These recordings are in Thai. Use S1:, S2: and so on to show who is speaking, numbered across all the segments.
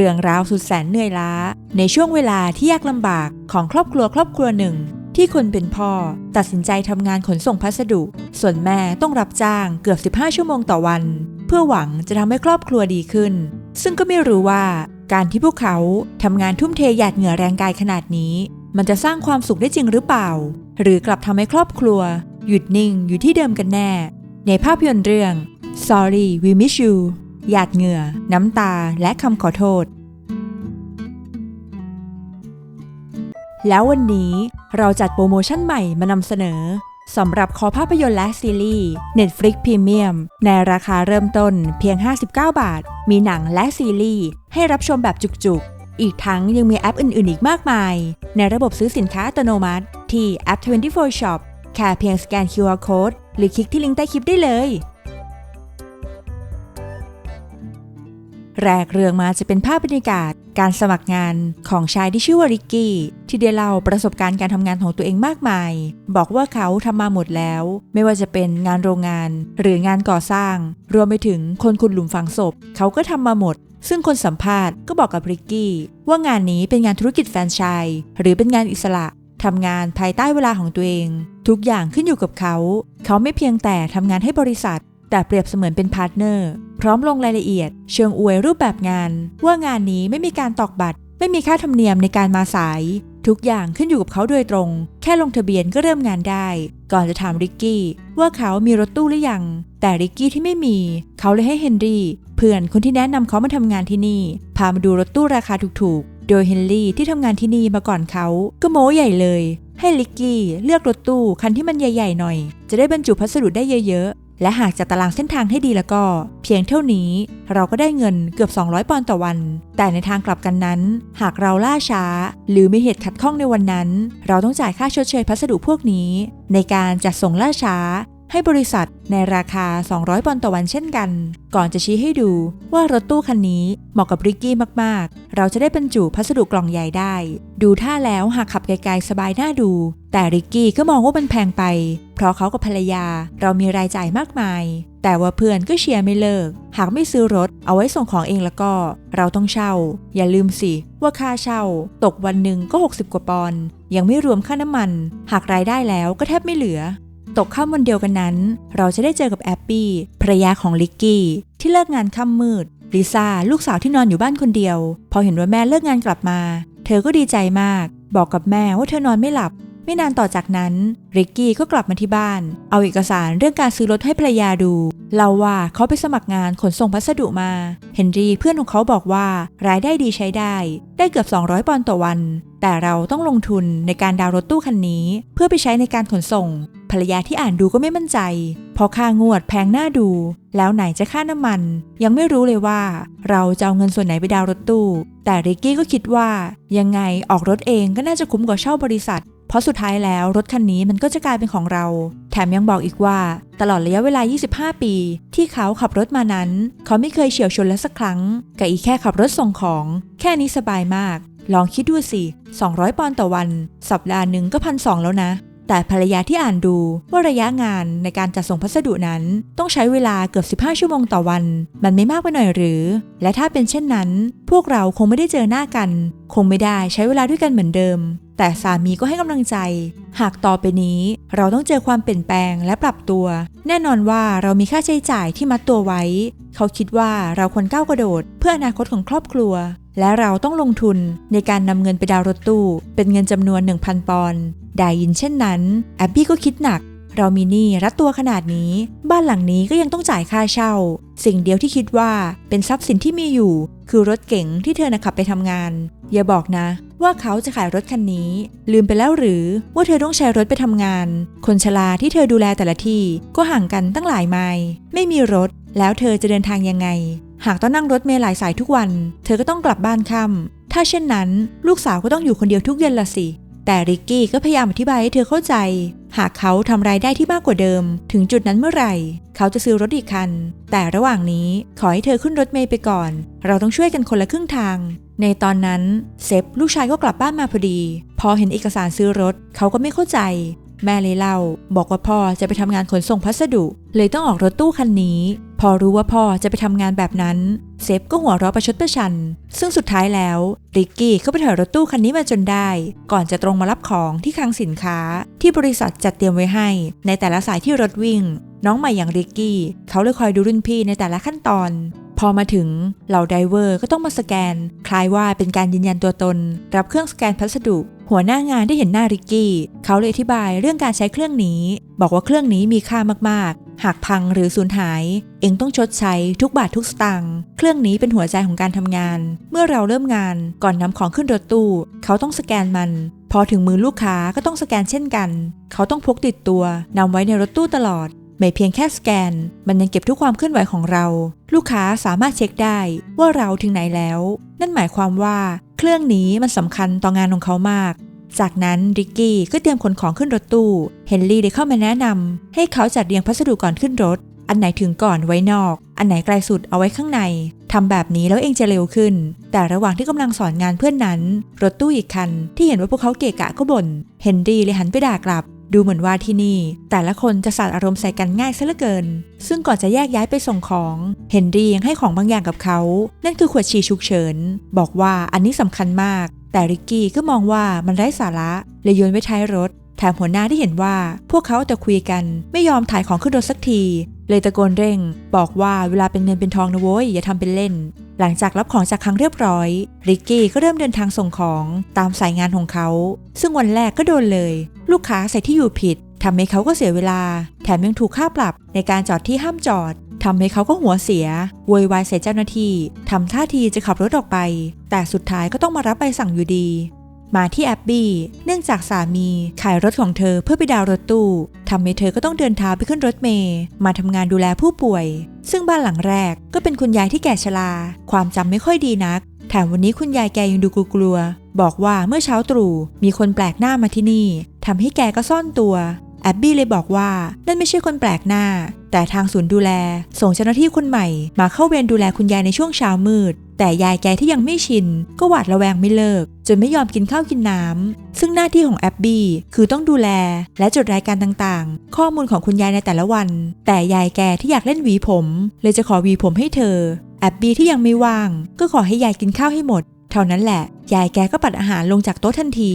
S1: รื่องราวสุดแสนเหนื่อยล้า ในช่วงเวลาที่ยากลำบากของครอบครัวครอบครัวหนึ่ง ที่คนเป็นพ่อตัดสินใจทำงานขนส่งพัสดุ ส่วนแม่ต้องรับจ้างเกือบ 15 ชั่วโมงต่อวัน เพื่อหวังจะทำให้ครอบครัวดีขึ้น ซึ่งก็ไม่รู้ว่าการที่พวกเขาทำงานทุ่มเทหยาดเหงื่อแรงกายขนาดนี้ มันจะสร้างความสุขได้จริงหรือเปล่า หรือกลับทำให้ครอบครัว หยุดนิ่งอยู่ที่เดิมกันแน่ ในภาพยนตร์เรื่อง Sorry We Miss You หยาดเหงื่อ น้ำตา และคำขอโทษ แล้ววันนี้เราจัดโปรโมชั่นใหม่มานำเสนอสำหรับคอภาพยนตร์และซีรีส์ Netflix Premium ในราคาเริ่มต้นเพียง 59 บาท มีหนังและซีรีส์ให้รับชมแบบจุกๆ อีกทั้งยังมีแอปอื่นๆ อีกมากมาย ในระบบซื้อสินค้าอัตโนมัติ ที่แอป 24 Shop แค่เพียงสแกน QR Code หรือคลิกที่ลิงก์ใต้คลิปได้เลย แรกเรื่องมาจะเป็นภาพบรรยากาศ การสมัครงานของชายที่ชื่อว่าริกกี้ ที่ได้เล่าประสบการณ์การทำงานของตัวเองมากมาย บอกว่าเขาทำมาหมดแล้ว ไม่ว่าจะเป็นงานโรงงาน หรืองานก่อสร้าง รวมไปถึงคนขุดหลุมฝังศพ เขาก็ทำมาหมด ซึ่งคนสัมภาษณ์ก็บอกกับริกกี้ ว่างานนี้เป็นงานธุรกิจแฟรนไชส์หรือเป็นงานอิสระทำงานภายใต้เวลาของตัวเอง ทุกอย่างขึ้นอยู่กับเขา เขาไม่เพียงแต่ทำงานให้บริษัท แต่เปรียบเสมือนเป็นพาร์ทเนอร์ พร้อมลงรายละเอียด เชิงอวยรูปแบบงาน ว่างานนี้ไม่มีการตอกบัตร ไม่มีค่าธรรมเนียมในการมาสาย ทุกอย่างขึ้นอยู่กับเขาโดยตรง แค่ลงทะเบียนก็เริ่มงานได้ ก่อนจะถามริกกี้ว่าเขามีรถตู้หรือยัง แต่ริกกี้ที่ไม่มี เขาเลยให้เฮนรี่เพื่อนคนที่แนะนำเขามาทำงานที่นี่ พามาดูรถตู้ราคาถูกๆ โดยเฮนรี่ที่ทำงานที่นี่มาก่อนเขาก็โม้ใหญ่เลยให้ลิกกี้เลือกรถตู้คันที่มันใหญ่ ๆ หน่อย จะได้บรรจุพัสดุได้เยอะๆ และหากจัดตารางเส้นทางให้ดีแล้วก็ เพียงเท่านี้เราก็ได้เงินเกือบ 200 ปอนด์ต่อวัน แต่ในทางกลับกันนั้น หากเราล่าช้า หรือมีเหตุขัดข้องในวันนั้น เราต้องจ่ายค่าชดเชยพัสดุพวกนี้ ในการจัดส่งล่าช้า ให้บริษัทในราคา 200 ปอนด์ต่อวันเช่นกัน ก่อนจะชี้ให้ดูว่ารถตู้คันนี้เหมาะกับริกกี้มากๆ เราจะได้บรรจุพัสดุกล่องใหญ่ได้ ดูท่าแล้วหากขับไกลๆสบายหน่าดู แต่ริกกี้ก็มองว่ามันแพงไป เพราะเขากับภรรยาเรามีรายจ่ายมากมาย แต่ว่าเพื่อนก็เชียร์ไม่เลิก หากไม่ซื้อรถเอาไว้ส่งของเองแล้วก็ เราต้องเช่า อย่าลืมสิว่าค่าเช่า ตกวันหนึ่งก็ 60 กว่าปอนด์ยังไม่รวมค่าน้ำมัน หากรายได้แล้วก็แทบไม่เหลือ ตกค่ำวันเดียวกันนั้น เราจะได้เจอกับแอปปี้ภรรยาของลิกกี้ ที่เลิกงานค่ำมืดลิซ่าลูกสาวที่นอนอยู่บ้านคนเดียว พอเห็นว่าแม่เลิกงานกลับมา เธอก็ดีใจมาก บอกกับแม่ว่าเธอนอนไม่หลับ ไม่นานต่อจากนั้นริกกี้ก็กลับมาที่บ้าน เอาเอกสารเรื่องการซื้อรถให้ภรรยาดูเล่าว่าเขาไปสมัครงานขนส่งพัสดุมา เฮนรี่เพื่อนของเขาบอกว่ารายได้ดีใช้ได้ ได้เกือบ 200 ปอนด์ต่อวัน แต่เราต้องลงทุนในการดาวรถตู้คันนี้ เพื่อไปใช้ในการขนส่ง ภรรยาที่อ่านดูก็ไม่มั่นใจเพราะค่างวดแพงหน้าดู แล้วไหนจะค่าน้ำมัน ยังไม่รู้เลยว่า เราจะเอาเงินส่วนไหนไปดาวรถตู้ แต่ริกกี้ก็คิดว่า ยังไงออกรถเองก็น่าจะคุ้มกว่าเช่าบริษัท เพราะสุดท้ายแล้วรถคันนี้มันก็จะกลายเป็นของเรา แถมยังบอกอีกว่า ตลอดระยะเวลา 25 ปี ที่เขาขับรถมานั้น เขาไม่เคยเฉียวชนแล้วสักครั้งกับอีกแค่ขับรถส่งของ แค่นี้สบายมาก ลองคิดดูสิ 200 ปอนด์ต่อวัน สัปดาห์หนึ่งก็พันสแล้วนะแต่ภรรยาที่อ่านดูว่าระยะงานในการจัดส่งพัสดุนั้น ต้องใช้เวลาเกือบ 15 ชั่วโมงต่อวัน มันไม่มากไปหน่อยหรือ และถ้าเป็นเช่นนั้น พวกเราคงไม่ได้เจอหน้ากัน คงไม่ได้ใช้เวลาด้วยกันเหมือนเดิม แต่สามีก็ให้กำลังใจ หากต่อไปนี้ เราต้องเจอความเปลี่ยนแปลงและปรับตัว แน่นอนว่าเรามีค่าใช้จ่ายที่มัดตัวไว้ เขาคิดว่าเราควรก้าวกระโดด เพื่ออนาคตของครอบครัว และเราต้องลงทุนในการนำเงินไปดาวน์รถตู้ เป็นเงินจำนวน 1,000 ปอนด์ได้ยินเช่นนั้น แอบบี้ก็คิดหนัก เรามีหนี้รัดตัวขนาดนี้ บ้านหลังนี้ก็ยังต้องจ่ายค่าเช่า สิ่งเดียวที่คิดว่าเป็นทรัพย์สินที่มีอยู่ คือรถเก๋งที่เธอนะขับไปทำงาน อย่าบอกนะ ว่าเขาจะขายรถคันนี้ ลืมไปแล้วหรือว่าเธอต้องใช้รถไปทำงาน คนชราที่เธอดูแลแต่ละที่ก็ห่างกันตั้งหลายไมล์ไม่มีรถ แล้วเธอจะเดินทางยังไง หากต้องนั่งรถเมล์หลายสายทุกวัน เธอก็ต้องกลับบ้านค่ำถ้าเช่นนั้น ลูกสาวก็ต้องอยู่คนเดียวทุกเย็นละสิ แต่ริกกี้ก็พยายามอธิบายให้เธอเข้าใจ หากเขาทำรายได้ที่มากกว่าเดิม ถึงจุดนั้นเมื่อไหร่ เขาจะซื้อรถอีกคัน แต่ระหว่างนี้ขอให้เธอขึ้นรถเมย์ไปก่อน เราต้องช่วยกันคนละครึ่งทาง ในตอนนั้นเซฟลูกชายก็กลับบ้านมาพอดี พอเห็นเอกสารซื้อรถ เขาก็ไม่เข้าใจ แม่เลยเล่า บอกว่าพ่อจะไปทำงานขนส่งพัสดุ เลยต้องออกรถตู้คันนี้ พอรู้ว่าพ่อจะไปทำงานแบบนั้น เซฟก็หัวเราะประชดประชัน ซึ่งสุดท้ายแล้วริกกี้ก็ไปถอยรถตู้คันนี้มาจนได้ ก่อนจะตรงมารับของที่คลังสินค้า ที่บริษัทจัดเตรียมไว้ให้ ในแต่ละสายที่รถวิ่ง น้องใหม่อย่างริกกี้ เขาเลยคอยดูรุ่นพี่ในแต่ละขั้นตอนพอมาถึงเหล่าไดเวอร์ก็ต้องมาสแกน คล้ายว่าเป็นการยืนยันตัวตน รับเครื่องสแกนพัสดุ หัวหน้างานได้เห็นหน้าริกกี้ เขาเลยอธิบายเรื่องการใช้เครื่องนี้ บอกว่าเครื่องนี้มีค่ามากๆ หากพังหรือสูญหาย เองต้องชดใช้ทุกบาททุกสตางค์เครื่องนี้เป็นหัวใจของการทำงาน เมื่อเราเริ่มงานก่อนนำของขึ้นรถตู้ เขาต้องสแกนมัน พอถึงมือลูกค้าก็ต้องสแกนเช่นกัน เขาต้องพกติดตัวนำไว้ในรถตู้ตลอดไม่เพียงแค่สแกน มันยังเก็บทุกความเคลื่อนไหวของเรา ลูกค้าสามารถเช็คได้ว่าเราถึงไหนแล้ว นั่นหมายความว่า เครื่องนี้มันสำคัญต่องานของเขามาก จากนั้นริกกี้ก็เตรียมขนของขึ้นรถตู้ เฮนรี่ได้เข้ามาแนะนำให้เขาจัดเรียงพัสดุก่อนขึ้นรถ อันไหนถึงก่อนไว้นอก อันไหนไกลสุดเอาไว้ข้างในทำแบบนี้แล้วเองจะเร็วขึ้น แต่ระหว่างที่กำลังสอนงานเพื่อนนั้น รถตู้อีกคันที่เห็นว่าพวกเขาเกะกะก็บ่น เฮนรี่เลยหันไปด่ากลับ ดูเหมือนว่าที่นี่ แต่ละคนจะสาดอารมณ์ใส่กันง่ายซะเหลือเกิน ซึ่งก่อนจะแยกย้ายไปส่งของ เฮนรี่ยังให้ของบางอย่างกับเขา นั่นคือขวดฉี่ฉุกเฉิน บอกว่าอันนี้สำคัญมาก แต่ริกกี้ก็มองว่ามันไร้สาระเลยโยนไว้ท้ายรถแถมหัวหน้าที่เห็นว่าพวกเขาแต่คุยกันไม่ยอมถ่ายของขึ้นรถสักที เลยตะโกนเร่ง บอกว่าเวลาเป็นเงินเป็นทองนะโว้ยอย่าทำเป็นเล่น หลังจากรับของจากครั้งเรียบร้อย ริกกี้ก็เริ่มเดินทางส่งของตามสายงานของเขา ซึ่งวันแรกก็โดนเลย ลูกค้าใส่ที่อยู่ผิดทำให้เขาก็เสียเวลา แถมยังถูกค่าปรับในการจอดที่ห้ามจอดทำให้เขาก็หัวเสียโวยวายใส่เจ้าหน้าที่ทำท่าทีจะขับรถออกไป แต่สุดท้ายก็ต้องมารับใบสั่งอยู่ดี มาที่แอบบี้เนื่องจากสามีขายรถของเธอเพื่อไปดาวรถตู้ทำให้เธอก็ต้องเดินเท้าไปขึ้นรถเมย์มาทำงานดูแลผู้ป่วย ซึ่งบ้านหลังแรกก็เป็นคุณยายที่แก่ชราความจำไม่ค่อยดีนักแถมวันนี้คุณยายแกยังดูกลัวๆบอกว่าเมื่อเช้าตรู่มีคนแปลกหน้ามาที่นี่ทำให้แกก็ซ่อนตัวแอบบี้เลยบอกว่านั่นไม่ใช่คนแปลกหน้า แต่ทางศูนย์ดูแล ส่งเจ้าหน้าที่คนใหม่ มาเข้าเวรดูแลคุณยายในช่วงเช้ามืด แต่ยายแกที่ยังไม่ชิน ก็หวาดระแวงไม่เลิก จนไม่ยอมกินข้าวกินน้ำซึ่งหน้าที่ของแอบบี้คือต้องดูแล และจดรายการต่างๆ ข้อมูลของคุณยายในแต่ละวัน แต่ยายแกที่อยากเล่นหวีผม เลยจะขอหวีผมให้เธอ แอบบี้ที่ยังไม่ว่าง ก็ขอให้ยายกินข้าวให้หมด เท่านั้นแหละ ยายแกก็ปัดอาหารลงจากโต๊ะทันที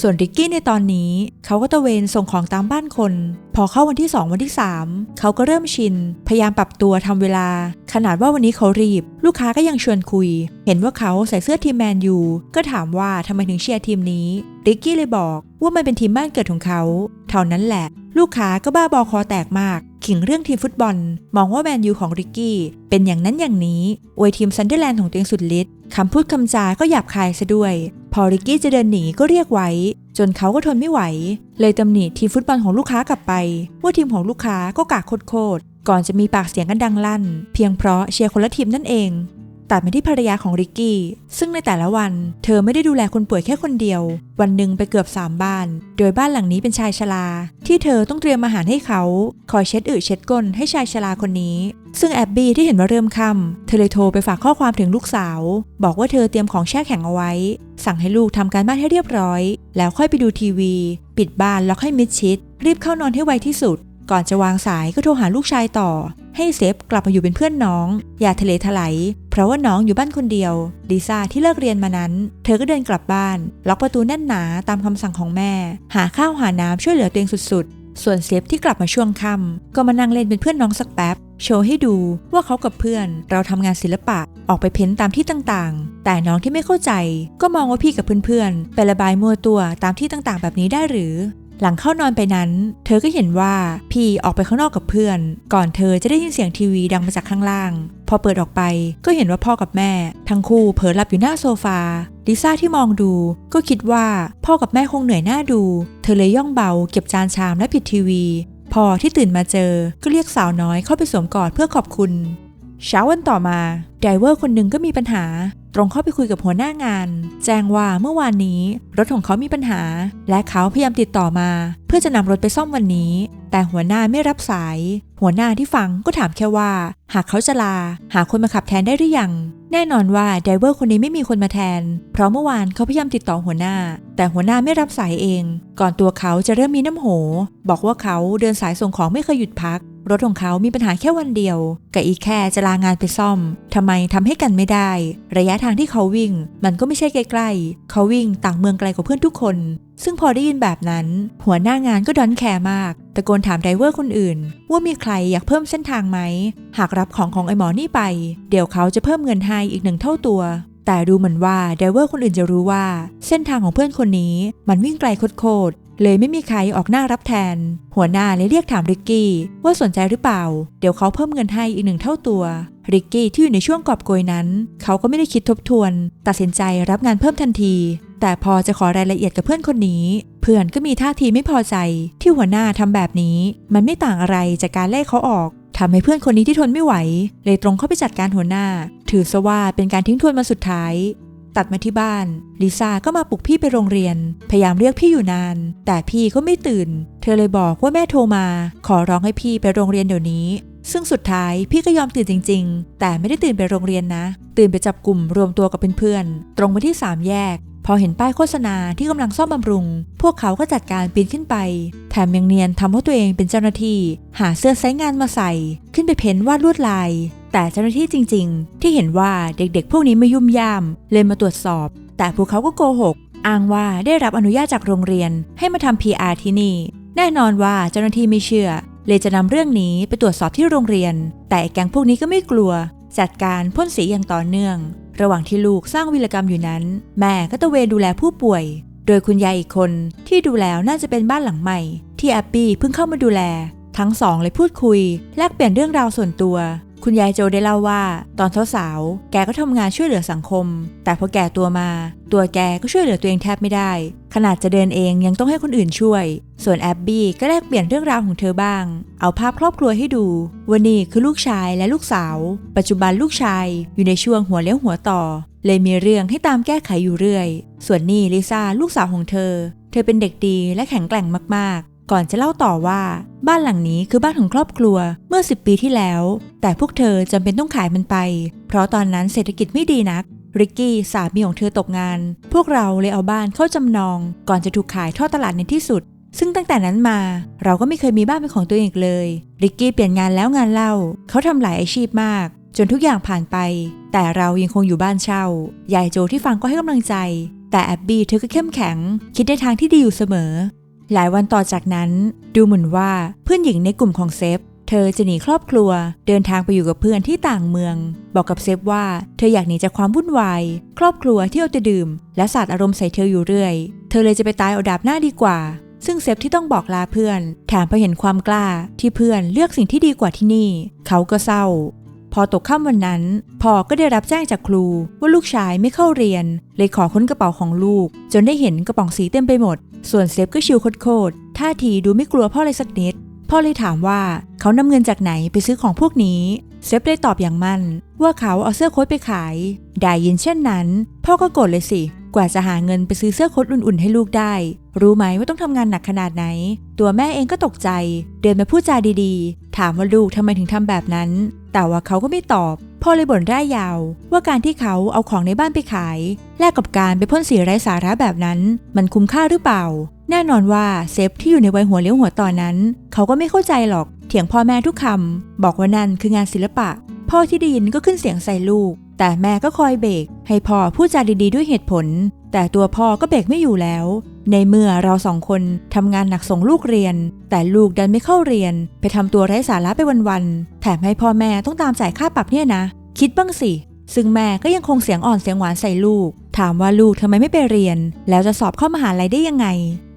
S1: ส่วนริกกี้ในตอนนี้ เขาก็ตะเวนส่งของตามบ้านคน พอเข้าวันที่ 2 วันที่ 3 เขาก็เริ่มชิน พยายามปรับตัวทำเวลา ขนาดว่าวันนี้เขารีบ ลูกค้าก็ยังชวนคุย เห็นว่าเขาใส่เสื้อทีมแมนยูก็ถามว่าทำไมถึงเชียร์ทีมนี้ริกกี้เลยบอกว่ามันเป็นทีมบ้านเกิดของเขา เท่านั้นแหละ ลูกค้าก็บ้าบอคอแตกมาก ขิงเรื่องทีมฟุตบอล มองว่าแมนยูของริกกี้ เป็นอย่างนั้นอย่างนี้อวยทีมซันเดอร์แลนด์ของตัวเองสุดฤทธิ์ คำพูดคำจาก็หยาบคายซะด้วย พอริกกี้จะเดินหนีก็เรียกไว้ จนเขาก็ทนไม่ไหว เลยตำหนิทีมฟุตบอลของลูกค้ากลับไป ว่าทีมของลูกค้าก็กากโคตรก่อนจะมีปากเสียงกันดังลั่น เพียงเพราะเชียร์คนละทีมนั่นเอง ตัดมาที่ภรรยาของริกกี้ ซึ่งในแต่ละวัน เธอไม่ได้ดูแลคนป่วยแค่คนเดียว วันหนึ่งไปเกือบ 3 บ้าน โดยบ้านหลังนี้เป็นชายชราที่เธอต้องเตรียมอาหารให้เขา คอยเช็ดอึเช็ดก้นให้ชายชราคนนี้ ซึ่งแอบบี้ที่เห็นว่าเริ่มค่ำเธอเลยโทรไปฝากข้อความถึงลูกสาว บอกว่าเธอเตรียมของแช่แข็งเอาไว้ สั่งให้ลูกทำการบ้านให้เรียบร้อย แล้วค่อยไปดูทีวี ปิดบ้านแล็อกให้มิดชิด รีบเข้านอนให้ไวที่สุด ก่อนจะวางสายก็โทรหาลูกชายต่อ ให้เซฟกลับมาอยู่เป็นเพื่อนน้อง อย่าทะเลถลายเพราะว่าน้องอยู่บ้านคนเดียวลิซ่าที่เลิกเรียนมานั้น เธอก็เดินกลับบ้าน ล็อกประตูแน่นหนาตามคำสั่งของแม่ หาข้าวหาน้ำช่วยเหลือตัวเองสุดๆ ส่วนเซฟที่กลับมาช่วงค่ำก็มานั่งเล่นเป็นเพื่อนน้องสักแป๊บโชว์ให้ดูว่าเขากับเพื่อนเราทำงานศิลปะออกไปเพ้นตามที่ต่างๆ แต่น้องที่ไม่เข้าใจ ก็มองว่าพี่กับเพื่อนๆไประบายมัวตัวตามที่ต่างๆ แบบนี้ได้หรือ หลังเข้านอนไปนั้น เธอก็เห็นว่าพี่ออกไปข้างนอกกับเพื่อน ก่อนเธอจะได้ยินเสียงทีวีดังมาจากข้างล่าง พอเปิดออกไปก็เห็นว่าพ่อกับแม่ ทั้งคู่เผลอหลับอยู่หน้าโซฟาลิซ่าที่มองดูก็คิดว่าพ่อกับแม่คงเหนื่อยหน้าดู เธอเลยย่องเบาเก็บจานชามและปิดทีวี พอที่ตื่นมาเจอก็เรียกสาวน้อยเข้าไปสวมกอดเพื่อขอบคุณ เช้าวันต่อมาไดเวอร์คนหนึ่งก็มีปัญหา รงเข้าไปคุยกับหัวหน้างาน แจ้งว่าเมื่อวานนี้รถของเขามีปัญหา และเขาพยายามติดต่อมา เพื่อจะนำรถไปซ่อมวันนี้ แต่หัวหน้าไม่รับสาย หัวหน้าที่ฟังก็ถามแค่ว่า หากเขาจะลา หาคนมาขับแทนได้หรือยัง แน่นอนว่าไดเวอร์คนนี้ไม่มีคนมาแทน เพราะเมื่อวานเขาพยายามติดต่อหัวหน้า แต่หัวหน้าไม่รับสายเอง ก่อนตัวเขาจะเริ่มมีน้ำโห บอกว่าเขาเดินสายส่งของไม่เคยหยุดพัก รถของเขามีปัญหาแค่วันเดียวกับอีกแค่จะลางานไปซ่อมทำไมทำให้กันไม่ได้ ระยะทางที่เขาวิ่ง มันก็ไม่ใช่ใกล้ๆเขาวิ่งต่างเมืองไกลกว่าเพื่อนทุกคน ซึ่งพอได้ยินแบบนั้น หัวหน้างานก็ดอนแคร์มาก ตะโกนถามไดเวอร์คนอื่น ว่ามีใครอยากเพิ่มเส้นทางไหม หากรับของของไอหมอนี่ไป เดี๋ยวเขาจะเพิ่มเงินให้อีกหนึ่งเท่าตัว แต่ดูเหมือนว่าไดเวอร์คนอื่นจะรู้ว่า เส้นทางของเพื่อนคนนี้ มันวิ่งไกลโคตรเลยไม่มีใครออกหน้ารับแทน หัวหน้าเลยเรียกถามริกกี้ ว่าสนใจหรือเปล่า เดี๋ยวเขาเพิ่มเงินให้อีกหนึ่งเท่าตัว ริกกี้ที่อยู่ในช่วงกอบโกยนั้น เขาก็ไม่ได้คิดทบทวน ตัดสินใจรับงานเพิ่มทันที แต่พอจะขอรายละเอียดกับเพื่อนคนนี้ เพื่อนก็มีท่าทีไม่พอใจ ที่หัวหน้าทำแบบนี้ มันไม่ต่างอะไรจากการไล่เขาออกทำให้เพื่อนคนนี้ที่ทนไม่ไหว เลยตรงเข้าไปจัดการหัวหน้า ถือซะว่าเป็นการทิ้งทวนมาสุดท้าย ตัดมาที่บ้าน ลิซ่าก็มาปลุกพี่ไปโรงเรียน พยายามเรียกพี่อยู่นาน แต่พี่ก็ไม่ตื่น เธอเลยบอกว่าแม่โทรมา ขอร้องให้พี่ไปโรงเรียนเดี๋ยวนี้ ซึ่งสุดท้ายพี่ก็ยอมตื่นจริง ๆ แต่ไม่ได้ตื่นไปโรงเรียนนะ ตื่นไปจับกลุ่มรวมตัวกับเพื่อนๆ ตรงไปที่สามแยก พอเห็นป้ายโฆษณาที่กำลังซ่อมบำรุง พวกเขาก็จัดการปีนขึ้นไป แถมยังเนียนทำว่าตัวเองเป็นเจ้าหน้าที่ หาเสื้อไซส์งานมาใส่ ขึ้นไปเพ้นวาดลวดลาย แต่เจ้าหน้าที่จริง ๆ ที่เห็นว่าเด็กๆ พวกนี้ไม่ยุ่มย่าม เลยมาตรวจสอบ แต่พวกเขาก็โกหก อ้างว่าได้รับอนุญาตจากโรงเรียนให้มาทำ PR ที่นี่ แน่นอนว่าเจ้าหน้าที่ไม่เชื่อ เลยจะนำเรื่องนี้ไปตรวจสอบที่โรงเรียน แต่แก๊งพวกนี้ก็ไม่กลัว จัดการพ่นสีอย่างต่อเนื่อง ระหว่างที่ลูกสร้างวิรกรรมอยู่นั้น แม่ก็ตะเวนดูแลผู้ป่วย โดยคุณยายอีกคนที่ดูแล้วน่าจะเป็นบ้านหลังใหม่ ที่แอปปี้เพิ่งเข้ามาดูแล ทั้งสองเลยพูดคุย แลกเปลี่ยนเรื่องราวส่วนตัว คุณยายโจได้เล่าว่า ตอนสาวๆ แกก็ทำงานช่วยเหลือสังคม แต่พอแก่ตัวมา ตัวแกก็ช่วยเหลือตัวเองแทบไม่ได้ ขนาดจะเดินเองยังต้องให้คนอื่นช่วย ส่วนแอบบี้ก็แลกเปลี่ยนเรื่องราวของเธอบ้าง เอาภาพครอบครัวให้ดู วันนี้คือลูกชายและลูกสาว ปัจจุบันลูกชายอยู่ในช่วงหัวเลี้ยวหัวต่อ เลยมีเรื่องให้ตามแก้ไขอยู่เรื่อย ส่วนนี่ลิซ่าลูกสาวของเธอ เธอเป็นเด็กดีและแข็งแกร่งมากๆ ก่อนจะเล่าต่อว่าบ้านหลังนี้คือบ้านของครอบครัวเมื่อ 10 ปีที่แล้ว แต่พวกเธอจำเป็นต้องขายมันไป เพราะตอนนั้นเศรษฐกิจไม่ดีนัก ริกกี้สามีของเธอตกงาน พวกเราเลยเอาบ้านเข้าจำนอง ก่อนจะถูกขายทอดตลาดในที่สุด ซึ่งตั้งแต่นั้นมา เราก็ไม่เคยมีบ้านเป็นของตัวเองเลย ริกกี้เปลี่ยนงานแล้วงานเล่า เขาทำหลายอาชีพมาก จนทุกอย่างผ่านไป แต่เรายังคงอยู่บ้านเช่ายายโจที่ฟังก็ให้กำลังใจ แต่แอบบี้เธอก็เข้มแข็ง คิดในทางที่ดีอยู่เสมอ หลายวันต่อจากนั้น ดูเหมือนว่าเพื่อนหญิงในกลุ่มของเซฟ เธอจะหนีครอบครัว เดินทางไปอยู่กับเพื่อนที่ต่างเมือง บอกกับเซฟว่าเธออยากหนีจากความวุ่นวาย ครอบครัวที่เอาแต่ดื่ม และสาดอารมณ์ใส่เธออยู่เรื่อย เธอเลยจะไปตายเอาดาบหน้าดีกว่า ซึ่งเซฟที่ต้องบอกลาเพื่อนแถมพอเห็นความกล้าที่เพื่อนเลือกสิ่งที่ดีกว่าที่นี่ เขาก็เศร้า พอตกค่ำวันนั้นพ่อก็ได้รับแจ้งจากครูว่าลูกชายไม่เข้าเรียน เลยขอค้นกระเป๋าของลูก จนได้เห็นกระป๋องสีเต็มไปหมด ส่วนเซฟก็ชิวโคตรท่าทีดูไม่กลัวพ่อเลยสักนิด พ่อเลยถามว่าเขานำเงินจากไหนไปซื้อของพวกนี้เซฟได้ตอบอย่างมั่น ว่าเขาเอาเสื้อโค้ทไปขาย ได้ยินเช่นนั้น พ่อก็โกรธเลยสิ กว่าจะหาเงินไปซื้อเสื้อโค้ทอุ่นๆให้ลูกได้ รู้ไหมว่าต้องทำงานหนักขนาดไหน ตัวแม่เองก็ตกใจ เดินมาพูดจาดีๆ ถามว่าลูกทำไมถึงทำแบบนั้น แต่ว่าเขาก็ไม่ตอบพ่อเลยบ่นร่ายยาว ว่าการที่เขาเอาของในบ้านไปขาย แลกกับการไปพ่นสีไร้สาระแบบนั้น มันคุ้มค่าหรือเปล่า แน่นอนว่าเซฟที่อยู่ในวัยหัวเลี้ยวหัวต่อนนั้น เขาก็ไม่เข้าใจหรอก เถียงพ่อแม่ทุกคำบอกว่านั่นคืองานศิลปะ พ่อที่ได้ยินก็ขึ้นเสียงใส่ลูก แต่แม่ก็คอยเบรกให้พ่อพูดจาดีๆด้วยเหตุผล แต่ตัวพ่อก็เบรกไม่อยู่แล้ว ในเมื่อเราสองคนทำงานหนักส่งลูกเรียน แต่ลูกดันไม่เข้าเรียน ไปทำตัวไร้สาระไปวันๆแถมให้พ่อแม่ต้องตามจ่ายค่าปรับเนี่ยนะ คิดบ้างสิซึ่งแม่ก็ยังคงเสียงอ่อนเสียงหวานใส่ลูก ถามว่าลูกทำไมไม่ไปเรียน แล้วจะสอบเข้ามหาลัยได้ยังไง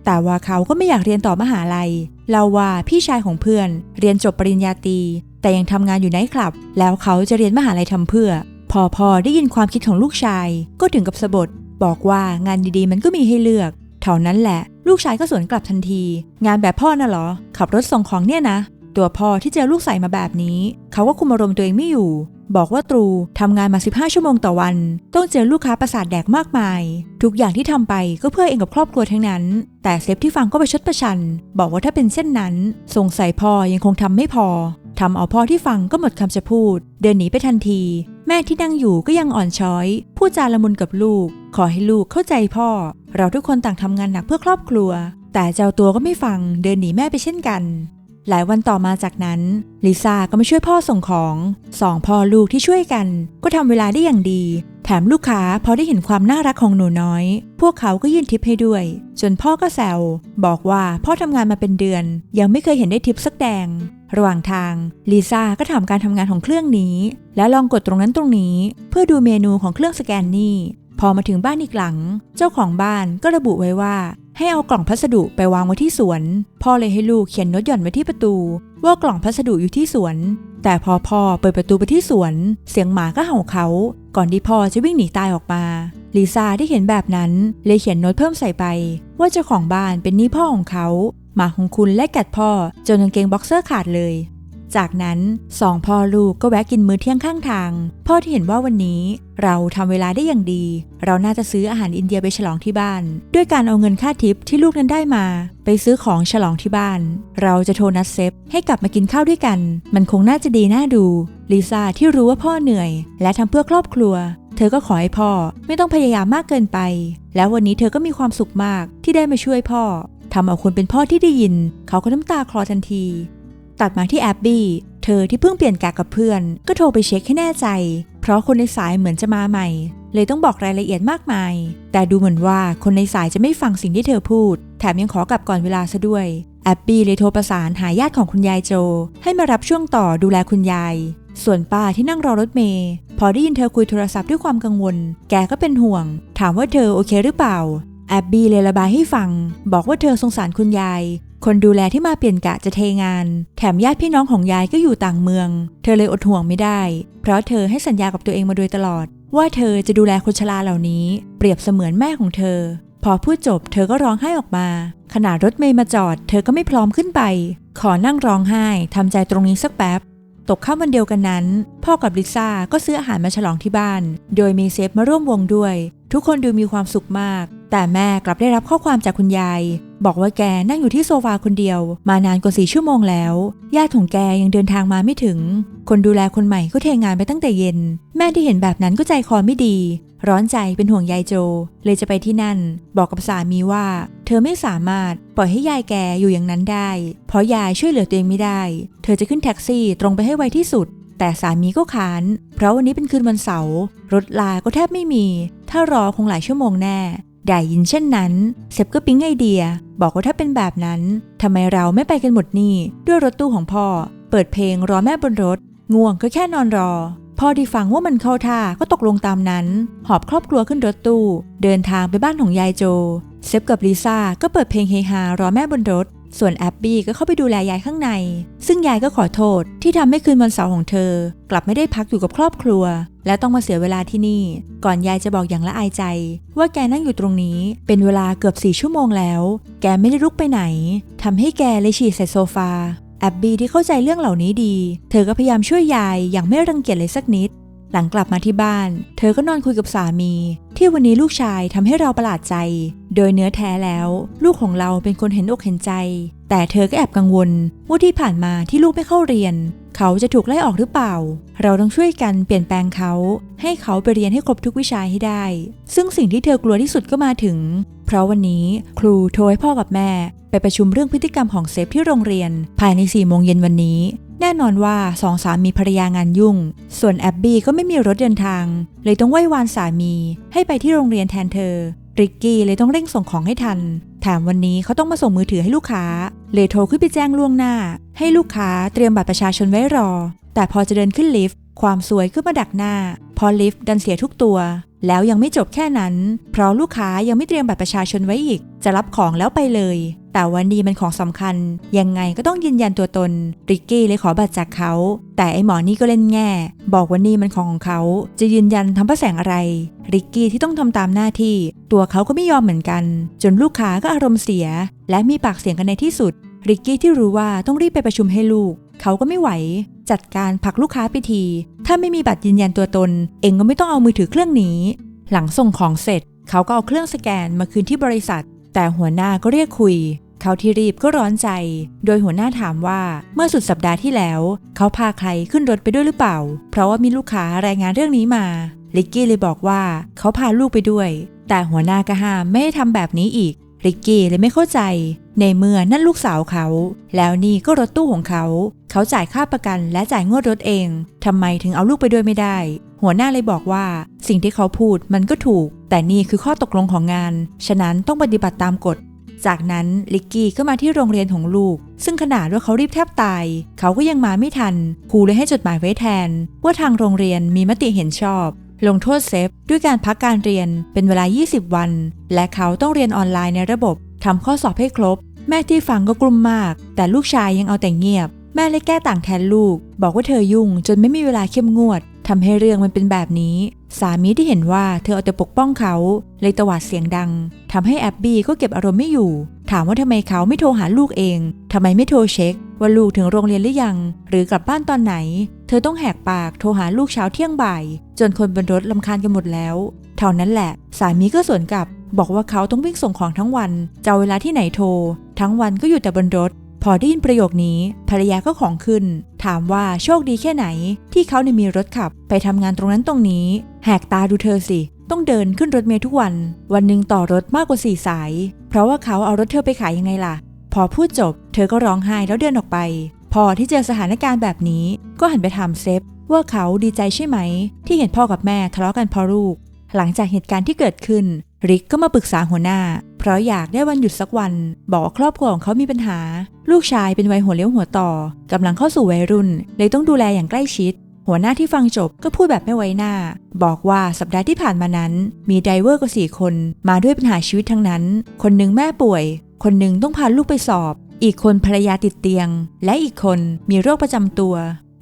S1: แต่ว่าเขาก็ไม่อยากเรียนต่อมหาลัยเราว่าพี่ชายของเพื่อน เรียนจบปริญญาตรีแต่ยังทำงานอยู่ไนคลับ แล้วเขาจะเรียนมหาลัยทำเพื่อ พอพอได้ยินความคิดของลูกชาย ก็ถึงกับสะบดบอกว่างานดีๆ มันก็มีให้เลือก เท่านั้นแหละ ลูกชายก็สวนกลับทันที งานแบบพ่อน่ะเหรอ ขับรถส่งของเนี่ยนะ ตัวพ่อที่เจอลูกใส่มาแบบนี้ เขาก็คุมอารมณ์ตัวเองไม่อยู่ บอกว่าตรูทำงานมา 15 ชั่วโมงต่อวัน ต้องเจอลูกค้าประสาทแดกมากมาย ทุกอย่างที่ทำไปก็เพื่อเองกับครอบครัวทั้งนั้น แต่เซฟที่ฟังก็ไปชดประชัน บอกว่าถ้าเป็นเช่นนั้น สงสัยพ่อยังคงทำไม่พอ ทำเอาพ่อที่ฟังก็หมดคำจะพูด เดินหนีไปทันที แม่ที่นั่งอยู่ก็ยังอ่อนช้อย พูดจาละมุนกับลูก ขอให้ลูกเข้าใจพ่อ เราทุกคนต่างทำงานหนักเพื่อครอบครัว แต่เจ้าตัวก็ไม่ฟัง เดินหนีแม่ไปเช่นกัน หลายวันต่อมาจากนั้นลิซ่าก็มาช่วยพ่อส่งของสองพ่อลูกที่ช่วยกัน ก็ทำเวลาได้อย่างดี แถมลูกค้าพอได้เห็นความน่ารักของหนูน้อย พวกเขาก็ยื่นทิปให้ด้วย จนพ่อก็แซวบอกว่าพ่อทำงานมาเป็นเดือน ยังไม่เคยเห็นได้ทิปสักแดง ระหว่างทางลิซ่าก็ถามการทำงานของเครื่องนี้ แล้วลองกดตรงนั้นตรงนี้ เพื่อดูเมนูของเครื่องสแกนนี่ พอมาถึงบ้านอีกหลัง เจ้าของบ้านก็ระบุไว้ว่า ให้เอากล่องพัสดุไปวางไว้ที่สวน พ่อเลยให้ลูกเขียนโน้ตหย่อนไว้ที่ประตู ว่ากล่องพัสดุอยู่ที่สวน แต่พอพ่อเปิดประตูไปที่สวน เสียงหมาก็เห่าเขา ก่อนที่พ่อจะวิ่งหนีตายออกมาลิซ่าที่เห็นแบบนั้นเลยเขียนโน้ตเพิ่มใส่ไป ว่าเจ้าของบ้านเป็นหนี้พ่อของเขา หมาของคุณไล่กัดพ่อจนกางเกงบ็อกเซอร์ขาดเลย จากนั้นสองพ่อลูกก็แวะกินมื้อเที่ยงข้างทาง พ่อที่เห็นว่าวันนี้ เราทำเวลาได้อย่างดี เราน่าจะซื้ออาหารอินเดียไปฉลองที่บ้าน ด้วยการเอาเงินค่าทิปที่ลูกนั้นได้มา ไปซื้อของฉลองที่บ้าน เราจะโทรนัดเซฟให้กลับมากินข้าวด้วยกัน มันคงน่าจะดีน่าดูลิซ่าที่รู้ว่าพ่อเหนื่อย และทำเพื่อครอบครัวเธอก็ขอให้พ่อไม่ต้องพยายามมากเกินไป แล้ววันนี้เธอก็มีความสุขมากที่ได้มาช่วยพ่อ ทำเอาคนเป็นพ่อที่ได้ยิน เขาก็น้ำตาคลอทันที ตัดมาที่แอบบี้ เธอที่เพิ่งเปลี่ยนกะกับเพื่อน ก็โทรไปเช็คให้แน่ใจ เพราะคนในสายเหมือนจะมาใหม่ เลยต้องบอกรายละเอียดมากมาย แต่ดูเหมือนว่าคนในสายจะไม่ฟังสิ่งที่เธอพูด แถมยังขอกลับก่อนเวลาซะด้วย แอบบี้เลยโทรประสานหาญาติของคุณยายโจ ให้มารับช่วงต่อดูแลคุณยายส่วนป้าที่นั่งรอรถเมย์พอได้ยินเธอคุยโทรศัพท์ด้วยความกังวล แกก็เป็นห่วง ถามว่าเธอโอเคหรือเปล่า แอบบี้เลยระบายให้ฟัง บอกว่าเธอสงสารคุณยาย คนดูแลที่มาเปลี่ยนกะจะเทงาน แถมญาติพี่น้องของยายก็อยู่ต่างเมือง เธอเลยอดห่วงไม่ได้ เพราะเธอให้สัญญากับตัวเองมาโดยตลอด ว่าเธอจะดูแลคนชราเหล่านี้ เปรียบเสมือนแม่ของเธอ พอพูดจบเธอก็ร้องไห้ออกมา ขณะรถเมย์มาจอด เธอก็ไม่พร้อมขึ้นไป ขอนั่งร้องไห้ทำใจตรงนี้สักแป๊บ ตกข้าวันเดียวกันนั้น พ่อกับลิซ่าก็ซื้ออาหารมาฉลองที่บ้าน โดยมีเซฟมาร่วมวงด้วย ทุกคนดูมีความสุขมาก แต่แม่กลับได้รับข้อความจากคุณยาย บอกว่าแกนั่งอยู่ที่โซฟาคนเดียว มานานกว่าสี่ชั่วโมงแล้วญาติของแกยังเดินทางมาไม่ถึง คนดูแลคนใหม่ก็เทงานไปตั้งแต่เย็น แม่ที่เห็นแบบนั้นก็ใจคอไม่ดี ร้อนใจเป็นห่วงยายโจ เลยจะไปที่นั่น บอกกับสามีว่า เธอไม่สามารถปล่อยให้ยายแกอยู่อย่างนั้นได้ เพราะยายช่วยเหลือตัวเองไม่ได้ เธอจะขึ้นแท็กซี่ตรงไปให้ไวที่สุด แต่สามีก็ขาน เพราะวันนี้เป็นคืนวันเสาร์รถลาก็แทบไม่มี ถ้ารอคงหลายชั่วโมงแน่ได้ยินเช่นนั้นเซฟก็ปิ๊งไอเดีย บอกว่าถ้าเป็นแบบนั้นทำไมเราไม่ไปกันหมดนี่ ด้วยรถตู้ของพ่อ เปิดเพลงรอแม่บนรถ ง่วงก็แค่นอนรอ พ่อที่ฟังว่ามันเข้าท่าก็ตกลงตามนั้น หอบครอบครัวขึ้นรถตู้ เดินทางไปบ้านของยายโจ เซฟกับลิซ่าก็เปิดเพลงเฮฮารอแม่บนรถ ส่วนแอบบี้ก็เข้าไปดูแลยายข้างใน ซึ่งยายก็ขอโทษที่ทำให้คืนวันเสาร์ของเธอ กลับไม่ได้พักอยู่กับครอบครัว และต้องมาเสียเวลาที่นี่ ก่อนยายจะบอกอย่างละอายใจ ว่าแกนั่งอยู่ตรงนี้ เป็นเวลาเกือบสี่ชั่วโมงแล้ว แกไม่ได้ลุกไปไหนทำให้แกเลยฉี่ใส่โซฟา แอบบี้ที่เข้าใจเรื่องเหล่านี้ดี เธอก็พยายามช่วยยายอย่างไม่รังเกียจเลยสักนิด หลังกลับมาที่บ้าน เธอก็นอนคุยกับสามี ที่วันนี้ลูกชายทำให้เราประหลาดใจ โดยเนื้อแท้แล้ว ลูกของเราเป็นคนเห็นอกเห็นใจ แต่เธอก็แอบกังวลว่าที่ผ่านมาที่ลูกไม่เข้าเรียน เขาจะถูกไล่ออกหรือเปล่า เราต้องช่วยกันเปลี่ยนแปลงเขา ให้เขาไปเรียนให้ครบทุกวิชาให้ได้ ซึ่งสิ่งที่เธอกลัวที่สุดก็มาถึง เพราะวันนี้ครูโทรให้พ่อกับแม่ ไปประชุมเรื่องพฤติกรรมของเซฟที่โรงเรียน ภายใน4โมงเย็นวันนี้ แน่นอนว่าสองสามีภรรยางานยุ่ง ส่วนแอบบี้ก็ไม่มีรถเดินทาง เลยต้องไหว้วานสามี ให้ไปที่โรงเรียนแทนเธอ ริกกี้เลยต้องเร่งส่งของให้ทัน แถมวันนี้เขาต้องมาส่งมือถือให้ลูกค้า เลยโทรขึ้นไปแจ้งล่วงหน้า ให้ลูกค้าเตรียมบัตรประชาชนไว้รอ แต่พอจะเดินขึ้นลิฟต์ ความสวยก็มาดักหน้า พอลิฟต์ดันเสียทุกตัว แล้วยังไม่จบแค่นั้น เพราะลูกค้ายังไม่เตรียมบัตรประชาชนไว้อีก จะรับของแล้วไปเลย แต่วันนี้มันของสำคัญ ยังไงก็ต้องยืนยันตัวตน ริกกี้เลยขอบัตรจากเขา แต่ไอหมอนี่ก็เล่นแง่ บอกว่านี่มันของของเขา จะยืนยันทำพระแสงอะไร ริกกี้ที่ต้องทำตามหน้าที่ ตัวเขาก็ไม่ยอมเหมือนกัน จนลูกค้าก็อารมณ์เสีย และมีปากเสียงกันในที่สุดริกกี้ที่รู้ว่าต้องรีบไปประชุมให้ลูก เขาก็ไม่ไหว จัดการผักลูกค้าไปที ถ้าไม่มีบัตรยืนยันตัวตน เองก็ไม่ต้องเอามือถือเครื่องนี้ หลังส่งของเสร็จ เขาก็เอาเครื่องสแกนมาคืนที่บริษัท แต่หัวหน้าก็เรียกคุย เขาที่รีบก็ร้อนใจ โดยหัวหน้าถามว่าเมื่อสุดสัปดาห์ที่แล้ว เขาพาใครขึ้นรถไปด้วยหรือเปล่า เพราะว่ามีลูกค้ารายงานเรื่องนี้มา ลิกกี้เลยบอกว่า เขาพาลูกไปด้วย แต่หัวหน้าก็ห้ามไม่ให้ทำแบบนี้อีก ริกกี้เลยไม่เข้าใจ ในเมื่อนั่นลูกสาวเขา แล้วนี่ก็รถตู้ของเขา เขาจ่ายค่าประกันและจ่ายงวดรถเองทำไมถึงเอาลูกไปด้วยไม่ได้ หัวหน้าเลยบอกว่า สิ่งที่เขาพูดมันก็ถูก แต่นี่คือข้อตกลงของงาน ฉะนั้นต้องปฏิบัติตามกฎจากนั้นลิกกี้ก็มาที่โรงเรียนของลูก ซึ่งขนาดว่าเขารีบแทบตาย เขาก็ยังมาไม่ทัน ครูเลยให้จดหมายไว้แทน ว่าทางโรงเรียนมีมติเห็นชอบ ลงโทษเซฟด้วยการพักการเรียนเป็นเวลา 20 วัน และเขาต้องเรียนออนไลน์ในระบบทำข้อสอบให้ครบ แม่ที่ฟังก็กลุ้มมาก แต่ลูกชายยังเอาแต่เงียบ แม่เลยแก้ต่างแทนลูก บอกว่าเธอยุ่งจนไม่มีเวลาเข้มงวดทำให้เรื่องมันเป็นแบบนี้ สามีที่เห็นว่าเธอเอาแต่ปกป้องเขา เลยตวาดเสียงดังทำให้แอบบี้ก็เก็บอารมณ์ไม่อยู่ ถามว่าทำไมเขาไม่โทรหาลูกเองทำไมไม่โทรเช็ค ว่าลูกถึงโรงเรียนหรือยัง หรือกลับบ้านตอนไหน เธอต้องแหกปากโทรหาลูกเช้าเที่ยงบ่าย จนคนบนรถลำคาญกันหมดแล้ว เท่านั้นแหละ สามีก็สวนกลับ บอกว่าเขาต้องวิ่งส่งของทั้งวันจะเวลาที่ไหนโทร ทั้งวันก็อยู่แต่บนรถ พอได้ยินประโยคนี้ ภรรยาก็ของขึ้น ถามว่าโชคดีแค่ไหน ที่เขาเนี่ยมีรถขับ ไปทำงานตรงนั้นตรงนี้ แหกตาดูเธอสิ ต้องเดินขึ้นรถเมล์ทุกวัน วันหนึ่งต่อรถมากกว่าสี่สาย เพราะว่าเขาเอารถเธอไปขายยังไงล่ะ พอพูดจบ เธอก็ร้องไห้แล้วเดินออกไป พอที่เจอสถานการณ์แบบนี้ก็หันไปถามเซฟว่าเขาดีใจใช่ไหม ที่เห็นพ่อกับแม่ทะเลาะกันเพราะลูก หลังจากเหตุการณ์ที่เกิดขึ้น ริกก็มาปรึกษาหัวหน้า เพราะอยากได้วันหยุดสักวัน บอกว่าครอบครัวของเขามีปัญหา ลูกชายเป็นวัยหัวเลี้ยวหัวต่อกำลังเข้าสู่วัยรุ่น เลยต้องดูแลอย่างใกล้ชิด หัวหน้าที่ฟังจบก็พูดแบบไม่ไว้หน้า บอกว่าสัปดาห์ที่ผ่านมานั้น มีไดเวอร์กว่าสี่คนมาด้วยปัญหาชีวิตทั้งนั้น คนหนึ่งแม่ป่วย คนหนึ่งต้องพาลูกไปสอบ อีกคนภรรยาติดเตียง และอีกคนมีโรคประจำตัว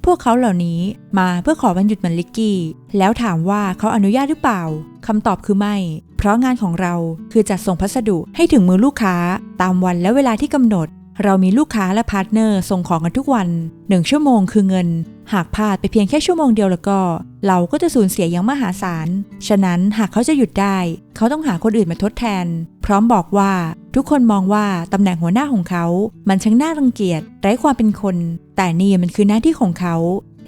S1: พวกเขาเหล่านี้มาเพื่อขอวันหยุดเหมือนลิกกี้ แล้วถามว่าเขาอนุญาตหรือเปล่าคำตอบคือไม่ เพราะงานของเราคือจัดส่งพัสดุให้ถึงมือลูกค้า ตามวันและเวลาที่กำหนด เรามีลูกค้าและพาร์ทเนอร์ส่งของกันทุกวัน 1 ชั่วโมงคือเงิน หากพลาดไปเพียงแค่ชั่วโมงเดียวแล้วก็ เราก็จะสูญเสียอย่างมหาศาล ฉะนั้นหากเขาจะหยุดได้ เขาต้องหาคนอื่นมาทดแทน พร้อมบอกว่าทุกคนมองว่าตำแหน่งหัวหน้าของเขา มันช่างน่ารังเกียจไร้ความเป็นคน แต่นี่มันคือหน้าที่ของเขา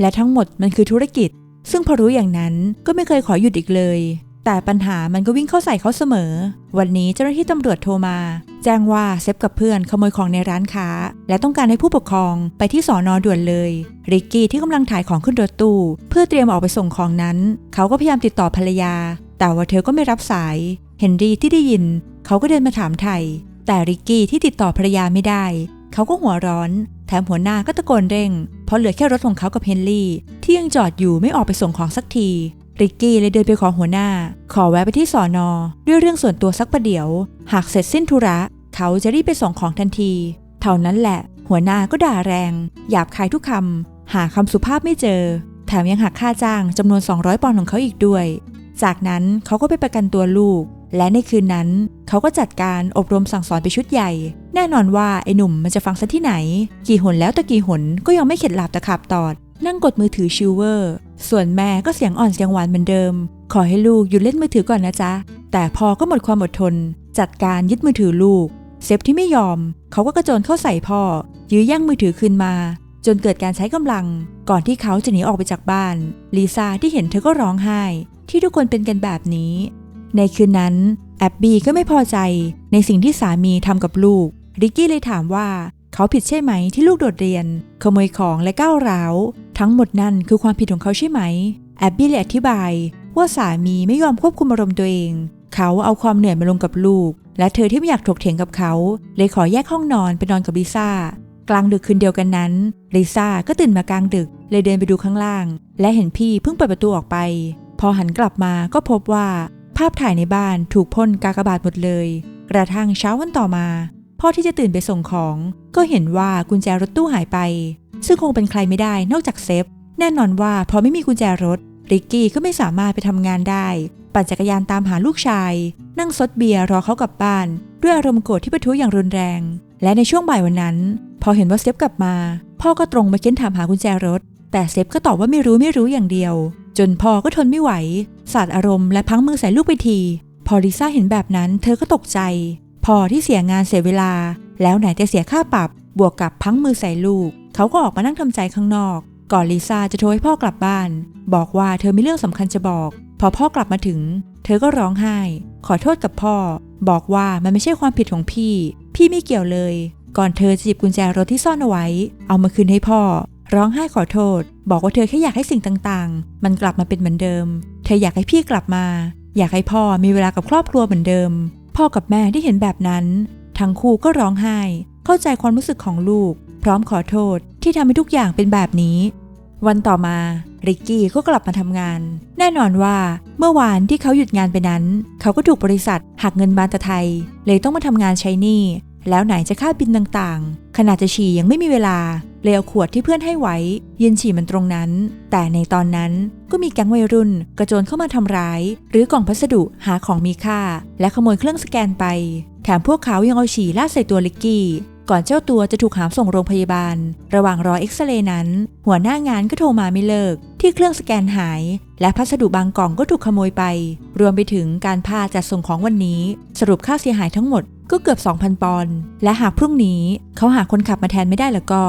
S1: และทั้งหมดมันคือธุรกิจ ซึ่งพอรู้อย่างนั้นก็ไม่เคยขอหยุดอีกเลย แต่ปัญหามันก็วิ่งเข้าใส่เขาเสมอ วันนี้เจ้าหน้าที่ตำรวจโทรมา แจ้งว่าเซฟกับเพื่อนขโมยของในร้านค้า และต้องการให้ผู้ปกครองไปที่สอนอด่วนเลย ริกกี้ที่กำลังถ่ายของขึ้นรถตู้ เพื่อเตรียมออกไปส่งของนั้น เขาก็พยายามติดต่อภรรยา แต่ว่าเธอก็ไม่รับสาย เฮนรี่ที่ได้ยิน เขาก็เดินมาถามไทย แต่ริกกี้ที่ติดต่อภรรยาไม่ได้ เขาก็หัวร้อน แถมหัวหน้าก็ตะโกนเร่ง เพราะเหลือแค่รถของเขากับเฮนรี่ที่ยังจอดอยู่ไม่ออกไปส่งของสักที ริกกี้เลยเดินไปขอหัวหน้า ขอแวะไปที่สอนอ ด้วยเรื่องส่วนตัวสักประเดี๋ยว หากเสร็จสิ้นธุระ เขาจะรีบไปส่งของทันที เท่านั้นแหละ หัวหน้าก็ด่าแรง หยาบคายทุกคำ หาคำสุภาพไม่เจอ แถมยังหักค่าจ้างจำนวน 200 ปอนด์ของเขาอีกด้วย จากนั้นเขาก็ไปประกันตัวลูก และในคืนนั้น เขาก็จัดการอบรมสั่งสอนไปชุดใหญ่ แน่นอนว่าไอ้หนุ่มมันจะฟังซะที่ไหน กี่หนแล้วตะกี่หนก็ยังไม่เข็ดหลาบตะขาบตอด นั่งกดมือถือชิวเวอร์ ส่วนแม่ก็เสียงอ่อนเสียงหวานเหมือนเดิม ขอให้ลูกหยุดเล่นมือถือก่อนนะจ๊ะ แต่พอก็หมดความอดทน จัดการยึดมือถือลูก เซฟที่ไม่ยอม เขาก็กระโจนเข้าใส่พ่อ ยื้อแย่งมือถือคืนมา จนเกิดการใช้กำลัง ก่อนที่เขาจะหนีออกไปจากบ้าน ลิซ่าที่เห็นเธอก็ร้องไห้ ที่ทุกคนเป็นกันแบบนี้ ในคืนนั้นแอบบี้ก็ไม่พอใจในสิ่งที่สามีทำกับลูก ริกกี้เลยถามว่าเขาผิดใช่ไหมที่ลูกโดดเรียน ขโมยของและก้าวร้าว ทั้งหมดนั่นคือความผิดของเขาใช่ไหม แอบบี้เลยอธิบาย ว่าสามีไม่ยอมควบคุมอารมณ์ตัวเอง เขาเอาความเหนื่อยมาลงกับลูก และเธอที่ไม่อยากถกเถียงกับเขา เลยขอแยกห้องนอนไปนอนกับลิซ่ากลางดึกคืนเดียวกันนั้นลิซ่าก็ตื่นมากลางดึก เลยเดินไปดูข้างล่าง และเห็นพี่เพิ่งเปิดประตูออกไป พอหันกลับมาก็พบว่า ภาพถ่ายในบ้านถูกพ่นกากบาทหมดเลย กระทั่งเช้าวันต่อมา พ่อที่จะตื่นไปส่งของ ก็เห็นว่ากุญแจรถตู้หายไป ซึ่งคงเป็นใครไม่ได้นอกจากเซฟ แน่นอนว่าพอไม่มีกุญแจรถ ริกกี้ก็ไม่สามารถไปทำงานได้ ปั่นจักรยานตามหาลูกชาย นั่งซดเบียร์รอเขากลับบ้าน ด้วยอารมณ์โกรธที่ประทุอย่างรุนแรง และในช่วงบ่ายวันนั้น พอเห็นว่าเซฟกลับมา พ่อก็ตรงมาเค้นถามหากุญแจรถ แต่เซฟก็ตอบว่าไม่รู้ไม่รู้อย่างเดียว จนพ่อก็ทนไม่ไหวสาดอารมณ์และพังมือใส่ลูกไปที พอลิซ่าเห็นแบบนั้น เธอก็ตกใจ พอที่เสียงานเสียเวลา แล้วไหนจะเสียค่าปรับบวกกับพังมือใส่ลูก เขาก็ออกมานั่งทำใจข้างนอก ก่อนลิซ่าจะโทรให้พ่อกลับบ้าน บอกว่าเธอมีเรื่องสำคัญจะบอก พอพ่อกลับมาถึง เธอก็ร้องไห้ ขอโทษกับพ่อ บอกว่ามันไม่ใช่ความผิดของพี่ พี่ไม่เกี่ยวเลย ก่อนเธอจะหยิบกุญแจรถที่ซ่อนเอาไว้ เอามาคืนให้พ่อ ร้องไห้ขอโทษ บอกว่าเธอแค่อยากให้สิ่งต่างๆ มันกลับมาเป็นเหมือนเดิม เธออยากให้พี่กลับมา อยากให้พ่อมีเวลากับครอบครัวเหมือนเดิม พ่อกับแม่ที่เห็นแบบนั้น ทั้งคู่ก็ร้องไห้ เข้าใจความรู้สึกของลูก พร้อมขอโทษที่ทำให้ทุกอย่างเป็นแบบนี้ วันต่อมา ริกกี้ก็กลับมาทำงาน แน่นอนว่าเมื่อวานที่เขาหยุดงานไปนั้น เขาก็ถูกบริษัทหักเงินบานตะไทย เลยต้องมาทำงานใช้หนี้แล้วไหนจะค่าบินต่างๆ ขนาดจะฉี่ยังไม่มีเวลา เลยเอาขวดที่เพื่อนให้ไว้ ยืนฉี่มันตรงนั้น แต่ในตอนนั้นก็มีแก๊งวัยรุ่น กระโจนเข้ามาทำร้าย หรือกล่องพัสดุหาของมีค่า และขโมยเครื่องสแกนไป แถมพวกเขายังเอาฉี่ลาดใส่ตัวลิกกี้ ก่อนเจ้าตัวจะถูกหามส่งโรงพยาบาล ระหว่างรอเอ็กซเรย์นั้น หัวหน้างานก็โทรมาไม่เลิก ที่เครื่องสแกนหาย และพัสดุบางกล่องก็ถูกขโมยไป รวมไปถึงการพาจัดส่งของวันนี้ สรุปค่าเสียหายทั้งหมดก็เกือบ 2,000 ปอนด์และหากพรุ่งนี้เขาหาคนขับมาแทนไม่ได้แล้วก็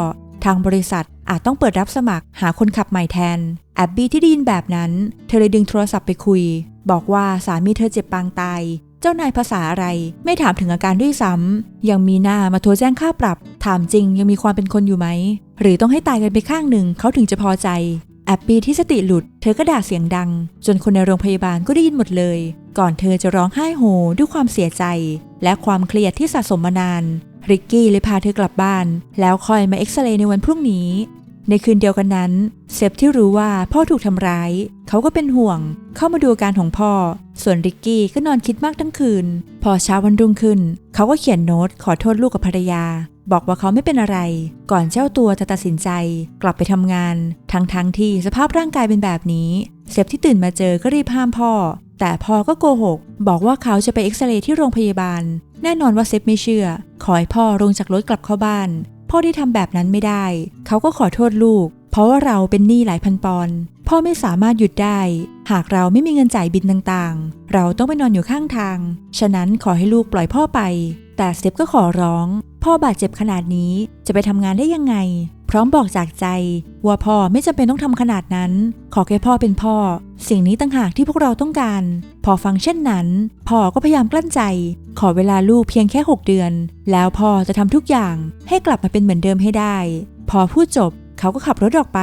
S1: ทางบริษัทอาจต้องเปิดรับสมัครหาคนขับใหม่แทน แอบบี้ที่ได้ยินแบบนั้น เธอเลยดึงโทรศัพท์ไปคุย บอกว่าสามีเธอเจ็บปางตาย เจ้านายภาษาอะไร ไม่ถามถึงอาการด้วยซ้ำยังมีหน้ามาโทรแจ้งค่าปรับ ถามจริงยังมีความเป็นคนอยู่ไหม หรือต้องให้ตายกันไปข้างหนึ่งเขาถึงจะพอใจแอบปีที่สติหลุด เธอก็ด่าเสียงดัง จนคนในโรงพยาบาลก็ได้ยินหมดเลย ก่อนเธอจะร้องไห้โฮด้วยความเสียใจ และความเครียดที่สะสมมานาน ริกกี้เลยพาเธอกลับบ้าน แล้วคอยมาเอ็กซเรย์ในวันพรุ่งนี้ ในคืนเดียวกันนั้น เซฟที่รู้ว่าพ่อถูกทำร้าย เขาก็เป็นห่วง เข้ามาดูอาการของพ่อ ส่วนริกกี้ก็นอนคิดมากทั้งคืน พอเช้าวันรุ่งขึ้น เขาก็เขียนโน้ตขอโทษลูกกับภรรยา บอกว่าเขาไม่เป็นอะไร ก่อนเจ้าตัวจะตัดสินใจ กลับไปทำงาน ทั้งทั้งที่สภาพร่างกายเป็นแบบนี้ เซฟที่ตื่นมาเจอก็รีบห้ามพ่อ แต่พ่อก็โกหก บอกว่าเขาจะไปเอ็กซเรย์ที่โรงพยาบาล แน่นอนว่าเซฟไม่เชื่อ ขอให้พ่อลงจากรถกลับเข้าบ้าน พ่อที่ทำแบบนั้นไม่ได้ เขาก็ขอโทษลูก เพราะว่าเราเป็นหนี้หลายพันปอนด์พ่อไม่สามารถหยุดได้ หากเราไม่มีเงินจ่ายบินต่างๆ เราต้องไปนอนอยู่ข้างทาง ฉะนั้นขอให้ลูกปล่อยพ่อไป แต่สเตปก็ขอร้อง พ่อบาดเจ็บขนาดนี้จะไปทำงานได้ยังไง ร้อมบอกจากใจว่าพ่อไม่จำเป็นต้องทำขนาดนั้น ขอแค่พ่อเป็นพ่อ สิ่งนี้ต่างหากที่พวกเราต้องการ พอฟังเช่นนั้น พ่อก็พยายามกลั้นใจ ขอเวลาลูกเพียงแค่ 6 เดือน แล้วพ่อจะทำทุกอย่างให้กลับมาเป็นเหมือนเดิมให้ได้ พอพูดจบเขาก็ขับรถออกไป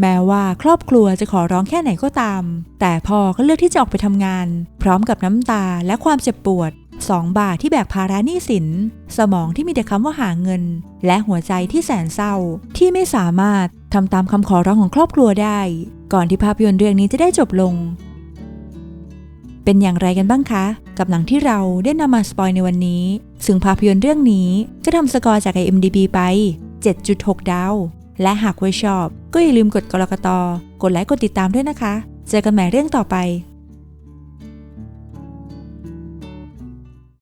S1: แม้ว่าครอบครัวจะขอร้องแค่ไหนก็ตาม แต่พ่อก็เลือกที่จะออกไปทำงาน พร้อมกับน้ำตาและความเจ็บปวด สองบาทที่แบกภาระหนี้สิน สมองที่มีแต่คำว่าหาเงิน และหัวใจที่แสนเศร้า ที่ไม่สามารถทำตามคำขอร้องของครอบครัวได้ ก่อนที่ภาพยนตร์เรื่องนี้จะได้จบลง เป็นอย่างไรกันบ้างคะ กับหนังที่เราได้นำมาสปอยในวันนี้ ซึ่งภาพยนตร์เรื่องนี้ก็ทำสกอร์จาก IMDb ไป 7.6 ดาว และหากไว้ชอบ ก็อย่าลืมกดกรกตกดไลค์กดติดตามด้วยนะคะ เจอกันใหม่เรื่องต่อไป